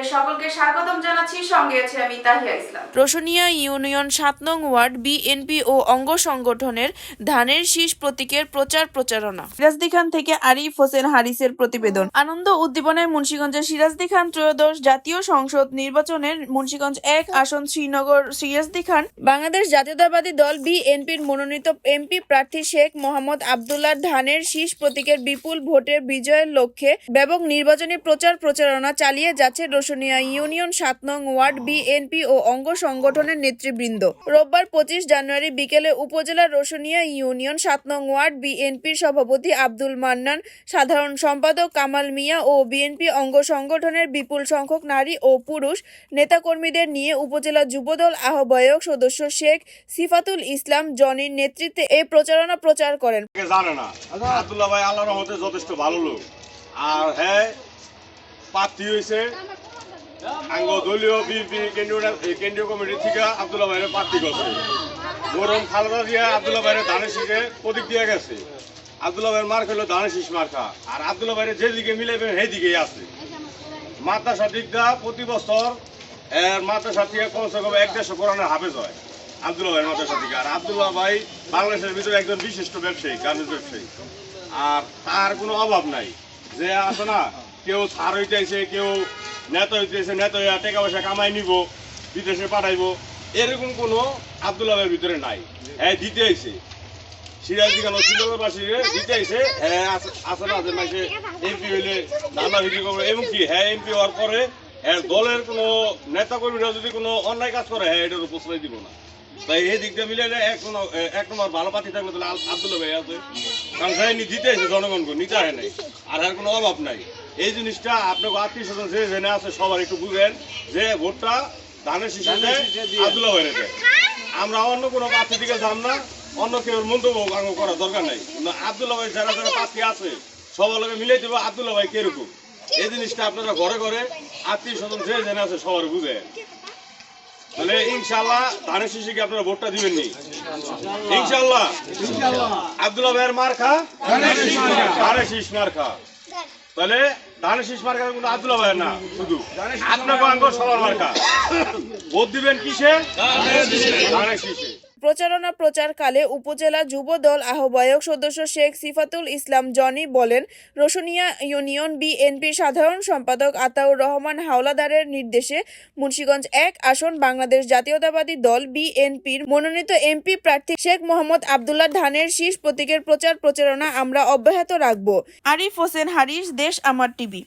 আপনাদের সকলকে স্বাগতম জানাচ্ছি। সঙ্গে আছে আমি তাহিয়া ইসলাম। রোশনিয়া ইউনিয়ন সাত নং ওয়ার্ড বিএনপি ও অঙ্গ সংগঠনের ধানের শীষ প্রতীকের প্রচার প্রচারণা। সিরাজদি খান থেকে আরিফ হোসেন হারিসের প্রতিবেদন। আনন্দ উদ্দীপনায় মুন্সিগঞ্জের সিরাজদি খান ত্রয়োদশ জাতীয় সংসদ নির্বাচনের মুন্সিগঞ্জ এক আসন শ্রীনগর সিরাজদি খান। বাংলাদেশ জাতীয়তাবাদী দল বিএনপির মনোনীত এমপি প্রার্থী শেখ মোহাম্মদ আবদুল্লাহ ধানের শীষ প্রতীকের বিপুল ভোটে বিজয়ের লক্ষ্যে ব্যাপক নির্বাচনী প্রচার প্রচারণা চালিয়ে যাচ্ছে রোশনিয়া ইউনিয়ন সাত নং ওয়ার্ড বিএনপি ও অঙ্গ সংগঠনের নেতৃবৃন্দ। রোববার পঁচিশ জানুয়ারি বিকেলে উপজেলার রোশনিয়া ইউনিয়ন সাত নং ওয়ার্ড বিএনপির সভাপতি আব্দুল মান্নান, সাধারণ সম্পাদক কামাল মিয়া ও বিএনপি অঙ্গ সংগঠনের বিপুল সংখ্যক নারী ও পুরুষ নেতাকর্মীদের নিয়ে উপজেলা যুবদল আহ্বায়ক সদস্য শেখ সিফাতুল ইসলাম জনির নেতৃত্বে এই প্রচারণা প্রচার করেন। আব্দুল্লাহ ভাই আল্লাহর রহমতে যথেষ্ট ভালো লোক। আর হ্যাঁ প্রার্থী হয়েছে আঙ্গ দলীয় বিএনপি কেন্দ্রীয় কেন্দ্রীয় কমিটি থেকে আব্দুল্লাহ ভাইয়ের প্রার্থী করছে। গরম খালেদা দিয়া আব্দুল্লাহ ভাইয়ের ধানের শীষে প্রতীক দিয়ে গেছে। আব্দুল্লাহ ভাইয়ের মার্ক হলো ধানের শীষ মার্কা আর আব্দুল্লাহ ভাইয়ের যেদিকে মিলাইবেন সেই দিকেই আছে। মাদ্রাসা দিকটা প্রতি বছর, এর মাদ্রাসা থেকে কমসে কম এক দেড়শো কোরআনের হাফেজ হয় আব্দুল্লাহ ভাইয়ের মাদ্রাসা থেকে। আর আব্দুল্লাহ ভাই বাংলাদেশের ভিতরে একজন বিশিষ্ট ব্যবসায়ী গার্মেন্টস ব্যবসায়ী। আর তার কোনো অভাব নাই। যে আছে না, কেউ সার হইতেছে, কেউ নেতা হইতেছে, নেতা হইয়া টাকা পয়সা কামাই নিব, বিদেশে পাঠাইবো, এরকম কোনো আব্দুল্লাহ ভাইয়ের ভিতরে নাই। হ্যাঁ দিতে আইছে। সিরাজি কেন সিলেবাসী দিতে আইছে। হ্যাঁ এমপি হইলে নানা ভিডিও করবে। এবং কি হ্যাঁ এমপি হওয়ার পরে হ্যাঁ দলের কোনো নেতা কর্মীরা যদি কোনো অন্যায় কাজ করে হ্যাঁ এটার দিব না। তাই এই দিক দিয়ে মিলে এক এক নম্বর ভালো পাতি থাকলে তাহলে আব্দুল্লাহ ভাই আছে কারণ নি দিতে জনগণকে, নিতে হয় নাই। আর আর কোনো অভাব নাই। এই জিনিসটা আপনাকে আত্মীয় স্বজন যে জেনে আছে সবার একটু বুঝেন যে ভোটটা ধানের শিশুতে আব্দুল্লাহ হয়ে দেয় আমরা অন্য কোনো প্রার্থী দিকে যান না অন্য কেউ মন্তব্য আঙ্গ করার দরকার নাই। কিন্তু আব্দুল্লাহ ভাই যারা যারা প্রার্থী আছে সবার লোকে মিলাই দেবো আব্দুল্লাহ ভাই কীরকম। এই জিনিসটা আপনারা ঘরে ঘরে আত্মীয় স্বজন যে জেনে আছে সবার বুঝে। তাহলে ইনশাল্লাহ ধানের শিশুকে আপনারা ভোটটা দিবেন নি? ইনশাল্লাহ আব্দুল্লাহ ভাইয়ের মার খা ধানের শীষ মার খা তাহলে দানেশিস শীষ মার্কা কিন্তু আব্দুল ভাইয়ের না শুধু। আপনাকে আঙ্গ সবার মার্কা। ভোট দিবেন কিসে? শীষে প্রচারণা প্রচারকালে উপজেলা যুব দল আহ্বায়ক সদস্য শেখ সিফাতুল ইসলাম জনি বলেন, রোশনিয়া ইউনিয়ন বিএনপির সাধারণ সম্পাদক আতাউর রহমান হাওলাদারের নির্দেশে মুন্সীগঞ্জ এক আসন বাংলাদেশ জাতীয়তাবাদী দল বিএনপির মনোনীত এমপি প্রার্থী শেখ মোহাম্মদ আবদুল্লাহ ধানের শীর্ষ প্রতীকের প্রচার প্রচারণা আমরা অব্যাহত রাখব। আরিফ হোসেন হারিস, দেশ আমার টিভি।